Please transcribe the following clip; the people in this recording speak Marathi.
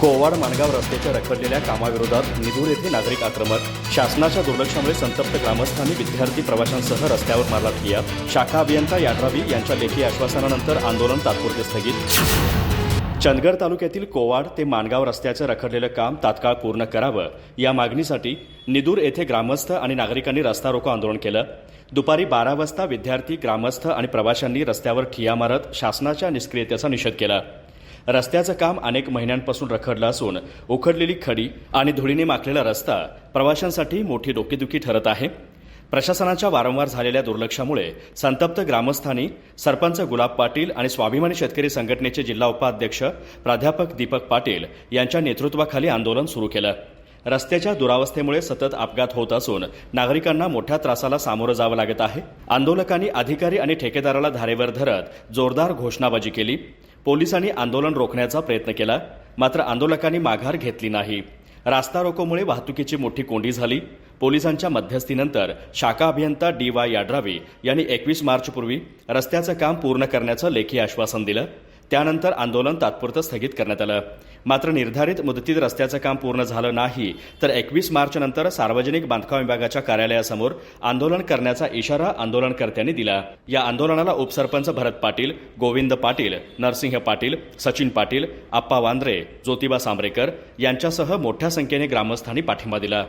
कोवाड माणगाव रस्त्याच्या रखडलेल्या कामाविरोधात निधूर येथे नागरिक आक्रमक. शासनाच्या दुर्लक्षामुळे संतप्त ग्रामस्थांनी विद्यार्थी प्रवाशांसह रस्त्यावर मारला ठिया शाखा अभियंता याड्रावी यांच्या लेखी आश्वासनानंतर आंदोलन तात्पुरते स्थगित. चंदगड तालुक्यातील कोवाड ते माणगाव रस्त्याचं रखडलेलं काम तात्काळ पूर्ण करावं. या मागणीसाठी निदूर येथे ग्रामस्थ आणि नागरिकांनी रस्ता रोको आंदोलन केलं. दुपारी बारा वाजता विद्यार्थी ग्रामस्थ आणि प्रवाशांनी रस्त्यावर ठिया मारत शासनाच्या निष्क्रियतेचा निषेध केला. रस्त्याचं काम अनेक महिन्यांपासून रखडलं असून उखडलेली खडी आणि धुळीने माखलेला रस्ता प्रवाशांसाठी मोठी डोकेदुखी ठरत आहे. प्रशासनाच्या वारंवार झालेल्या दुर्लक्षामुळे संतप्त ग्रामस्थांनी सरपंच गुलाब पाटील आणि स्वाभिमानी शेतकरी संघटनेचे जिल्हा उपाध्यक्ष प्राध्यापक दीपक पाटील यांच्या नेतृत्वाखाली आंदोलन सुरू केलं. रस्त्याच्या दुरावस्थेमुळे सतत अपघात होत असून नागरिकांना मोठ्या त्रासाला सामोरं जावं लागत आहे. आंदोलकांनी अधिकारी आणि ठेकेदाराला धारेवर धरत जोरदार घोषणाबाजी केली. पोलिसांनी आंदोलन रोखण्याचा प्रयत्न केला मात्र आंदोलकांनी माघार घेतली नाही. रास्ता रोकोमुळे वाहतुकीची मोठी कोंडी झाली. पोलिसांच्या मध्यस्थीनंतर शाखा अभियंता डी वाय याड्रावी यांनी एकवीस मार्चपूर्वी रस्त्याचं काम पूर्ण करण्याचं लेखी आश्वासन दिलं. त्यानंतर आंदोलन तात्पुरतं स्थगित करण्यात आलं. मात्र निर्धारित मुदतीत रस्त्याचं काम पूर्ण झालं नाही तर एकवीस मार्चनंतर सार्वजनिक बांधकाम विभागाच्या कार्यालयासमोर आंदोलन करण्याचा इशारा आंदोलनकर्त्यांनी दिला. या आंदोलनाला उपसरपंच भरत पाटील गोविंद पाटील नरसिंह पाटील सचिन पाटील आप्पा वांद्रे ज्योतिबा सांबरेकर यांच्यासह मोठ्या संख्येने ग्रामस्थांनी पाठिंबा दिला.